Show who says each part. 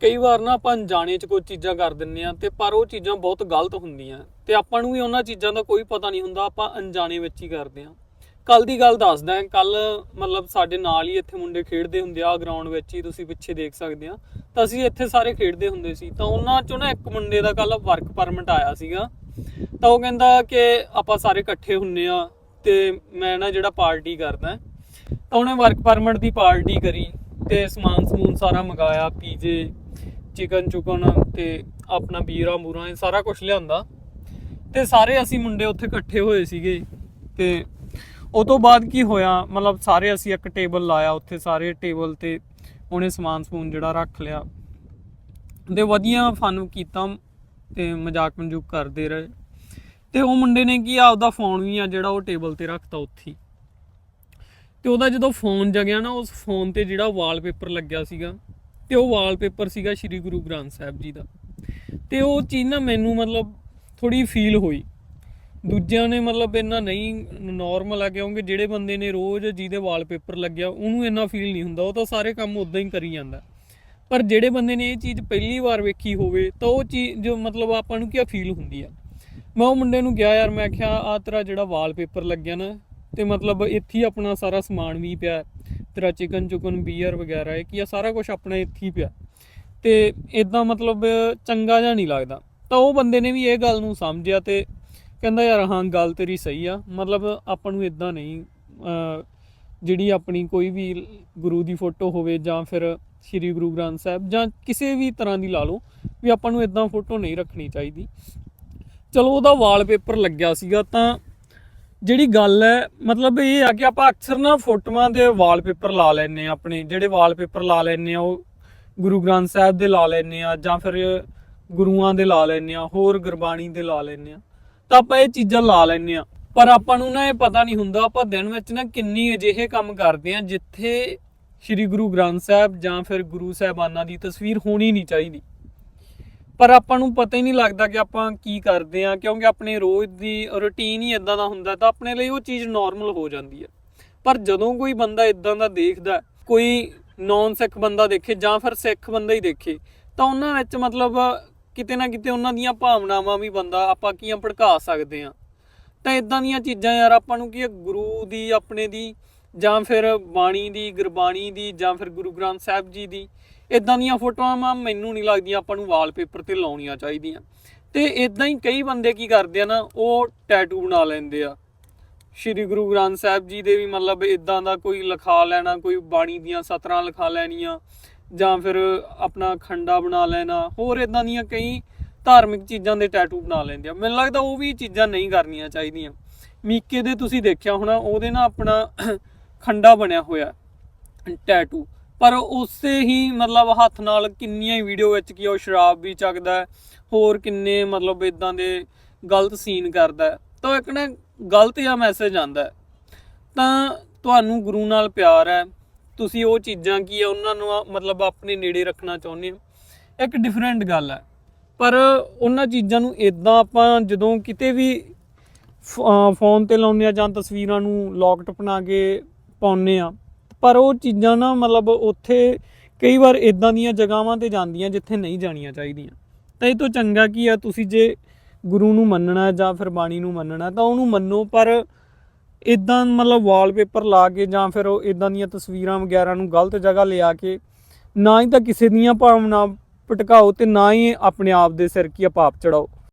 Speaker 1: ਕਈ ਵਾਰ ਨਾ ਆਪਾਂ ਅਣਜਾਣੇ ਚ ਕੋਈ ਚੀਜ਼ਾਂ ਕਰ ਦਿੰਨੇ ਆ ਤੇ ਪਰ ਉਹ ਚੀਜ਼ਾਂ ਬਹੁਤ ਗਲਤ ਹੁੰਦੀਆਂ। ਤੇ ਆਪਾਂ ਨੂੰ ਵੀ ਉਹਨਾਂ ਚੀਜ਼ਾਂ ਦਾ ਕੋਈ ਪਤਾ ਨਹੀਂ ਹੁੰਦਾ, ਆਪਾਂ ਅਣਜਾਣੇ ਵਿੱਚ ਹੀ ਕਰਦੇ ਆ। ਕੱਲ ਦੀ ਗੱਲ ਦੱਸਦਾ ਹਾਂ ਕੱਲ ਮਤਲਬ ਸਾਡੇ ਨਾਲ ਹੀ ਇੱਥੇ ਮੁੰਡੇ ਖੇਡਦੇ ਹੁੰਦੇ ਆ ਗਰਾਊਂਡ ਵਿੱਚ ਹੀ ਤੁਸੀਂ ਪਿੱਛੇ ਦੇਖ ਸਕਦੇ ਆ। ਤਾਂ ਅਸੀਂ ਇੱਥੇ ਸਾਰੇ ਖੇਡਦੇ ਹੁੰਦੇ ਸੀ। ਤਾਂ ਉਹਨਾਂ ਚੋਂ ਨਾ ਇੱਕ ਮੁੰਡੇ ਦਾ ਕੱਲ ਵਰਕ ਪਰਮਿਟ ਆਇਆ ਸੀਗਾ। ਤਾਂ ਉਹ ਕਹਿੰਦਾ ਕਿ ਆਪਾਂ ਸਾਰੇ ਇਕੱਠੇ ਹੁੰਨੇ ਆ ਤੇ ਮੈਂ ਨਾ ਜਿਹੜਾ ਪਾਰਟੀ ਕਰਦਾ। ਤਾਂ ਉਹਨੇ ਵਰਕ ਪਰਮਿਟ ਦੀ ਪਾਰਟੀ ਕਰੀ ਤੇ ਸਮਾਨ ਸਮੂਨ ਸਾਰਾ ਮੰਗਾਇਆ, ਪੀਜੇ ਚਿਕਨ ਚੁਕਨ ਤੇ ਆਪਣਾ ਬੀਰਾ ਮੂਰਾ ਇਹ ਸਾਰਾ ਕੁਝ ਲਿਆਂਦਾ। ਤੇ ਸਾਰੇ ਅਸੀਂ ਮੁੰਡੇ ਉੱਥੇ ਇਕੱਠੇ ਹੋਏ ਸੀਗੇ ਤੇ ਉਹ ਤੋਂ ਬਾਅਦ ਕੀ ਹੋਇਆ, ਮਤਲਬ ਸਾਰੇ ਅਸੀਂ ਇੱਕ ਟੇਬਲ ਲਾਇਆ ਉੱਥੇ, ਸਾਰੇ ਟੇਬਲ ਤੇ ਉਹਨੇ ਸਮਾਨ, ਸਮੂਨ ਜਿਹੜਾ ਰੱਖ ਲਿਆ। ਤੇ ਵਧੀਆ ਫਨ ਕੀਤਾ ਤੇ ਮਜ਼ਾਕ ਮਨਜੂਕ ਕਰਦੇ ਰਹੇ। ਤੇ ਉਹ ਮੁੰਡੇ ਨੇ ਕੀ ਆਪਦਾ ਫੋਨ ਵੀ ਆ ਜਿਹੜਾ ਉਹ ਟੇਬਲ ਤੇ ਰੱਖਤਾ ਉੱਥੇ। ਹੀ। ਤੇ ਉਹਦਾ ਜਦੋਂ ਫੋਨ ਜਗਿਆ ਨਾ, ਉਸ ਫੋਨ ਤੇ ਜਿਹੜਾ ਵਾਲਪੇਪਰ ਲੱਗਿਆ ਸੀਗਾ ਤੇ ਉਹ ਵਾਲਪੇਪਰ ਸੀਗਾ ਸ੍ਰੀ ਗੁਰੂ ਗ੍ਰੰਥ ਸਾਹਿਬ ਜੀ ਦਾ। ਤੇ ਉਹ ਚੀਜ਼ ਨਾ ਮੈਨੂੰ ਮਤਲਬ ਥੋੜੀ ਫੀਲ ਹੋਈ। ਦੂਜਿਆਂ ਨੇ ਮਤਲਬ ਇੰਨਾ ਨਹੀਂ ਨਾਰਮਲ ਆ ਕਿਉਂਕਿ ਜਿਹੜੇ ਬੰਦੇ ਨੇ ਰੋਜ਼ ਜਿਹਦੇ ਵਾਲਪੇਪਰ ਲੱਗਿਆ, ਉਹਨੂੰ ਇੰਨਾ ਫੀਲ ਨਹੀਂ ਹੁੰਦਾ। ਉਹ ਤਾਂ ਸਾਰੇ ਕੰਮ ਉਦਾਂ ਹੀ ਕਰੀ ਜਾਂਦਾ। ਪਰ ਜਿਹੜੇ ਬੰਦੇ ਨੇ ਇਹ ਚੀਜ਼ ਪਹਿਲੀ ਵਾਰ ਵੇਖੀ ਹੋਵੇ, ਤਾਂ ਉਹ ਚੀਜ਼ ਜੋ ਮਤਲਬ ਆਪਾਂ ਨੂੰ ਕੀ ਫੀਲ ਹੁੰਦੀ ਆ। ਮੈਂ ਉਹ ਮੁੰਡੇ ਨੂੰ ਕਿਹਾ, ਯਾਰ ਮੈਂ ਕਿਹਾ ਆ ਤੇਰਾ ਜਿਹੜਾ ਵਾਲਪੇਪਰ ਲੱਗਿਆ ਨਾ, ਤੇ ਮਤਲਬ ਇੱਥੇ ਹੀ ਆਪਣਾ ਸਾਰਾ ਸਮਾਨ ਵੀ ਪਿਆ। ਤੇਰਾ ਚਿਕਨ ਚੁਕਨ ਬੀਅਰ ਵਗੈਰਾ ਹੈ ਕੀ ਆ, ਸਾਰਾ ਕੁਝ ਆਪਣਾ ਇੱਥੇ ਹੀ ਪਿਆ। ਤੇ ਇਦਾਂ ਮਤਲਬ ਚੰਗਾ ਜਿਹਾ ਨਹੀਂ ਲੱਗਦਾ। ਤਾਂ ਉਹ ਬੰਦੇ ਨੇ ਵੀ ਇਹ ਗੱਲ ਨੂੰ ਸਮਝਿਆ ਤੇ ਕਹਿੰਦਾ, ਯਾਰ, ਹਾਂ, ਗੱਲ ਤੇਰੀ ਸਹੀ ਆ। ਮਤਲਬ ਆਪਾਂ ਨੂੰ ਇਦਾਂ ਨਹੀਂ ਜਿਹੜੀ ਆਪਣੀ ਕੋਈ ਵੀ ਗੁਰੂ ਦੀ ਫੋਟੋ ਹੋਵੇ ਜਾਂ ਫਿਰ ਸ੍ਰੀ ਗੁਰੂ ਗ੍ਰੰਥ ਸਾਹਿਬ ਜਾਂ ਕਿਸੇ ਵੀ ਤਰ੍ਹਾਂ ਦੀ ਲਾ ਲਓ ਵੀ ਆਪਾਂ ਨੂੰ ਇਦਾਂ ਫੋਟੋ ਨਹੀਂ ਰੱਖਣੀ ਚਾਹੀਦੀ। ਚਲੋ, ਉਹਦਾ ਵਾਲਪੇਪਰ ਲੱਗਿਆ ਸੀਗਾ ਤਾਂ ਜਿਹੜੀ ਗੱਲ ਹੈ, ਮਤਲਬ ਇਹ ਆ ਕਿ ਆਪਾਂ ਅਕਸਰ ਨਾ ਫੋਟੋਆਂ ਦੇ ਵਾਲਪੇਪਰ ਲਾ ਲੈਨੇ ਆ ਆਪਣੇ, ਜਿਹੜੇ ਵਾਲਪੇਪਰ ਲਾ ਲੈਨੇ ਆ ਉਹ ਗੁਰੂ ਗ੍ਰੰਥ ਸਾਹਿਬ ਦੇ ਲਾ ਲੈਨੇ ਆ ਜਾਂ ਫਿਰ ਗੁਰੂਆਂ ਦੇ ਲਾ ਲੈਨੇ ਆ ਹੋਰ ਗੁਰਬਾਣੀ ਦੇ ਲਾ ਲੈਨੇ ਆ ਤਾਂ ਆਪਾਂ ਇਹ ਚੀਜ਼ਾਂ ਲਾ ਲੈਨੇ ਆ ਪਰ ਆਪਾਂ ਨੂੰ ਨਾ ਇਹ ਪਤਾ ਨਹੀਂ ਹੁੰਦਾ, ਆਪਾਂ ਦਿਨ ਵਿੱਚ ਨਾ ਕਿੰਨੀ ਅਜਿਹੇ ਕੰਮ ਕਰਦੇ ਆ ਜਿੱਥੇ ਸ੍ਰੀ ਗੁਰੂ ਗ੍ਰੰਥ ਸਾਹਿਬ ਜਾਂ ਫਿਰ ਗੁਰੂ ਸਾਹਿਬਾਨਾਂ ਦੀ ਤਸਵੀਰ ਹੋਣੀ ਨਹੀਂ ਚਾਹੀਦੀ। ਪਰ ਆਪਾਂ ਨੂੰ ਪਤਾ ਹੀ ਨਹੀਂ ਲੱਗਦਾ ਕਿ ਆਪਾਂ ਕੀ ਕਰਦੇ ਆ ਕਿਉਂਕਿ ਆਪਣੇ ਰੋਜ਼ ਦੀ ਰੁਟੀਨ ਹੀ ਇਦਾਂ ਦਾ ਹੁੰਦਾ ਤਾਂ ਆਪਣੇ ਲਈ ਉਹ ਚੀਜ਼ ਨਾਰਮਲ ਹੋ ਜਾਂਦੀ ਹੈ। ਪਰ ਜਦੋਂ ਕੋਈ ਬੰਦਾ ਇਦਾਂ ਦਾ ਦੇਖਦਾ ਕੋਈ ਨੌਨ ਸਿੱਖ ਬੰਦਾ ਦੇਖੇ ਜਾਂ ਫਿਰ ਸਿੱਖ ਬੰਦਾ ਹੀ ਦੇਖੇ, ਤਾਂ ਉਹਨਾਂ ਵਿੱਚ ਮਤਲਬ ਕਿਤੇ ਨਾ ਕਿਤੇ ਉਹਨਾਂ ਦੀਆਂ ਭਾਵਨਾਵਾਂ ਵੀ ਬੰਦਾ ਆਪਾਂ ਕੀਆਂ ਭੜਕਾ ਸਕਦੇ ਆ ਤਾਂ ਇਦਾਂ ਦੀਆਂ ਚੀਜ਼ਾਂ ਯਾਰ ਆਪਾਂ ਨੂੰ ਕੀ ਗੁਰੂ ਦੀ, ਆਪਣੇ ਦੀ ਜਾਂ ਫਿਰ ਬਾਣੀ ਦੀ, ਗੁਰਬਾਣੀ ਦੀ ਜਾਂ ਫਿਰ ਗੁਰੂ ਗ੍ਰੰਥ ਸਾਹਿਬ ਜੀ ਦੀ ਇਦਾਂ ਦੀਆਂ ਫੋਟੋਆਂ ਮੈਨੂੰ ਨਹੀਂ ਲੱਗਦੀਆਂ, ਆਪਾਂ ਨੂੰ ਵਾਲਪੇਪਰ ਤੇ ਲਾਉਣੀਆਂ ਚਾਹੀਦੀਆਂ। ਤੇ ਇਦਾਂ ਹੀ ਕਈ ਬੰਦੇ ਕੀ ਕਰਦੇ ਆ ਨਾ, ਉਹ ਟੈਟੂ ਬਣਾ ਲੈਂਦੇ ਆ। ਸ਼੍ਰੀ ਗੁਰੂ ਗ੍ਰੰਥ ਸਾਹਿਬ ਜੀ ਦੇ ਵੀ ਮਤਲਬ ਇਦਾਂ ਦਾ ਕੋਈ ਲਿਖਾ ਲੈਣਾ, ਕੋਈ ਬਾਣੀ ਦੀਆਂ ਸਤਰਾਂ ਲਿਖਾ ਲੈਣੀਆਂ, ਜਾਂ ਫਿਰ ਆਪਣਾ ਖੰਡਾ ਬਣਾ ਲੈਣਾ, ਹੋਰ ਇਦਾਂ ਦੀਆਂ ਕਈ ਧਾਰਮਿਕ ਚੀਜ਼ਾਂ ਦੇ ਟੈਟੂ ਬਣਾ ਲੈਂਦੇ ਆ। ਮੈਨੂੰ ਲੱਗਦਾ ਉਹ ਵੀ ਚੀਜ਼ਾਂ ਨਹੀਂ ਕਰਨੀਆਂ ਚਾਹੀਦੀਆਂ। ਮੀਕੇ ਦੇ ਤੁਸੀਂ ਦੇਖਿਆ ਹੋਣਾ, ਉਹਦੇ ਨਾਲ ਆਪਣਾ ਖੰਡਾ ਬਣਿਆ ਹੋਇਆ ਟੈਟੂ ਪਰ ਉਸੇ ਹੀ ਮਤਲਬ ਹੱਥ ਨਾਲ ਕਿੰਨੀਆਂ ਹੀ ਵੀਡੀਓ ਵਿੱਚ ਕੀ ਉਹ ਸ਼ਰਾਬ ਵੀ ਚੱਕਦਾ ਹੋਰ ਕਿੰਨੇ ਮਤਲਬ ਇਦਾਂ ਦੇ ਗਲਤ ਸੀਨ ਕਰਦਾ ਹੈ। ਤਾਂ ਇੱਕ ਨਾ ਗਲਤ ਜਿਹਾ ਮੈਸੇਜ ਆਂਦਾ ਤਾਂ ਤੁਹਾਨੂੰ ਗੁਰੂ ਨਾਲ ਪਿਆਰ ਹੈ, ਤੁਸੀਂ ਉਹ ਚੀਜ਼ਾਂ ਕੀ ਹੈ ਉਹਨਾਂ ਨੂੰ ਮਤਲਬ ਆਪਣੇ ਨੇੜੇ ਰੱਖਣਾ ਚਾਹੁੰਦੇ ਹੋ। ਇੱਕ ਡਿਫਰੈਂਟ ਗੱਲ ਹੈ। ਪਰ ਉਹਨਾਂ ਚੀਜ਼ਾਂ ਨੂੰ ਇਦਾਂ ਆਪਾਂ ਜਦੋਂ ਕਿਤੇ ਵੀ ਫੋਨ ਤੇ ਲਾਉਂਦੇ ਆ ਜਾਂ ਤਸਵੀਰਾਂ ਨੂੰ ਲੌਕਟ ਬਣਾ ਕੇ ਪਾਉਂਦੇ ਆ ਪਰ ਉਹ ਚੀਜ਼ਾਂ ਨਾ ਮਤਲਬ ਉੱਥੇ ਕਈ ਵਾਰ ਇਦਾਂ ਦੀਆਂ ਜਗ੍ਹਾਵਾਂ ਤੇ ਜਾਂਦੀਆਂ ਜਿੱਥੇ ਨਹੀਂ ਜਾਣੀਆਂ ਚਾਹੀਦੀਆਂ। ਤਾਂ ਇਹ ਤੋਂ ਚੰਗਾ ਕੀ ਆ, ਤੁਸੀਂ ਜੇ ਗੁਰੂ ਨੂੰ ਮੰਨਣਾ ਜਾਂ ਫਿਰ ਬਾਣੀ ਨੂੰ ਮੰਨਣਾ ਤਾਂ ਉਹਨੂੰ ਮੰਨੋ, ਪਰ ਇਦਾਂ ਮਤਲਬ ਵਾਲਪੇਪਰ ਲਾ ਕੇ ਜਾਂ ਫਿਰ ਉਹ ਇਦਾਂ ਦੀਆਂ ਤਸਵੀਰਾਂ ਵਗੈਰਾ ਨੂੰ ਗਲਤ ਜਗ੍ਹਾ ਲਿਆ ਕੇ ਨਾ ਹੀ ਤਾਂ ਕਿਸੇ ਦੀਆਂ ਭਾਵਨਾ ਭਟਕਾਓ ਤੇ ਨਾ ਹੀ ਆਪਣੇ ਆਪ ਦੇ ਸਿਰ ਕੀ ਆ ਪਾਪ ਚੜਾਓ।